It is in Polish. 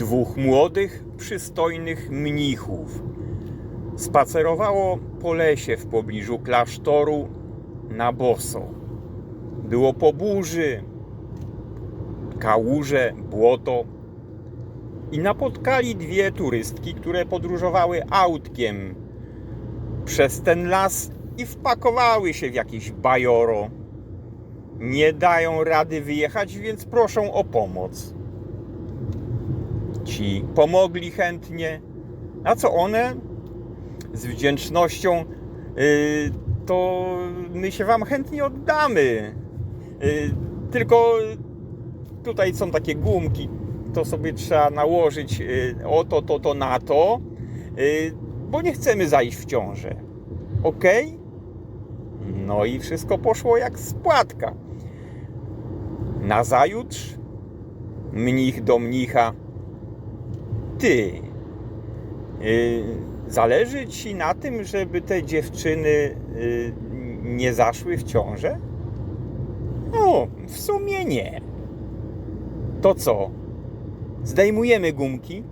Dwóch młodych, przystojnych mnichów spacerowało po lesie w pobliżu klasztoru na boso. Było po burzy, kałuże, błoto i napotkali dwie turystki, które podróżowały autkiem przez ten las i wpakowały się w jakieś bajoro. Nie dają rady wyjechać, więc proszą o pomoc. Ci pomogli chętnie, a co one z wdzięcznością yy, to my się wam chętnie oddamy. Yy, tylko tutaj są takie gumki, to sobie trzeba nałożyć yy, o to, to, to na to, bo nie chcemy zajść w ciążę. Ok? No i wszystko poszło jak z płatka. Nazajutrz mnich do mnicha. Ty, yy, zależy ci na tym, żeby te dziewczyny yy, nie zaszły w ciążę? No, w sumie nie. To co? Zdejmujemy gumki